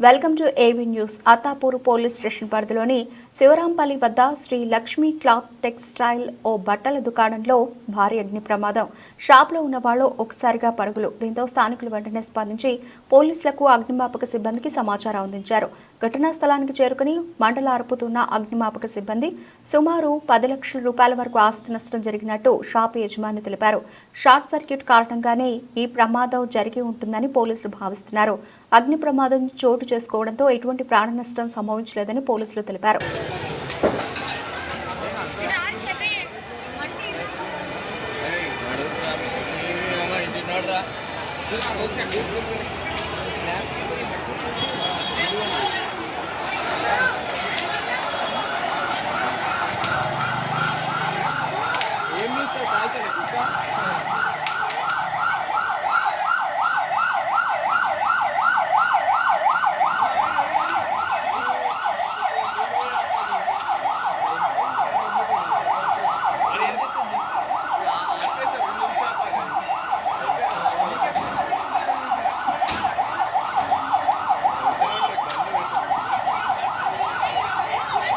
Welcome to AV news. Attapur police station పరిధిలోని శివరాంపల్లి వద్ద Shri Lakshmi cloth textile ఓ బట్టల దుకాణంలో భారీ అగ్ని ప్రమాదం. షాప్లో ఉన్న వాళ్ళు ఒకసారిగా పరుగులు. దీంతో స్థానికులు వెంటనే స్పందించి పోలీసులకు అగ్నిమాపక సిబ్బందికి సమాచారం అందించారు. ఘటనా స్థలానికి చేరుకుని మంటలు అరుపుతున్న అగ్నిమాపక సిబ్బంది సుమారు పది లక్షల రూపాయల వరకు ఆస్తి నష్టం జరిగినట్టు షాపు యజమాని తెలిపారు. షార్ట్ సర్క్యూట్ కారణంగానే ఈ ప్రమాదం జరిగి ఉంటుందని పోలీసులు భావిస్తున్నారు. అగ్ని ప్రమాదం చోటు చేసుకోవడంతో ఎటువంటి ప్రాణ నష్టం సంభవించలేదని పోలీసులు తెలిపారు. ఇంటి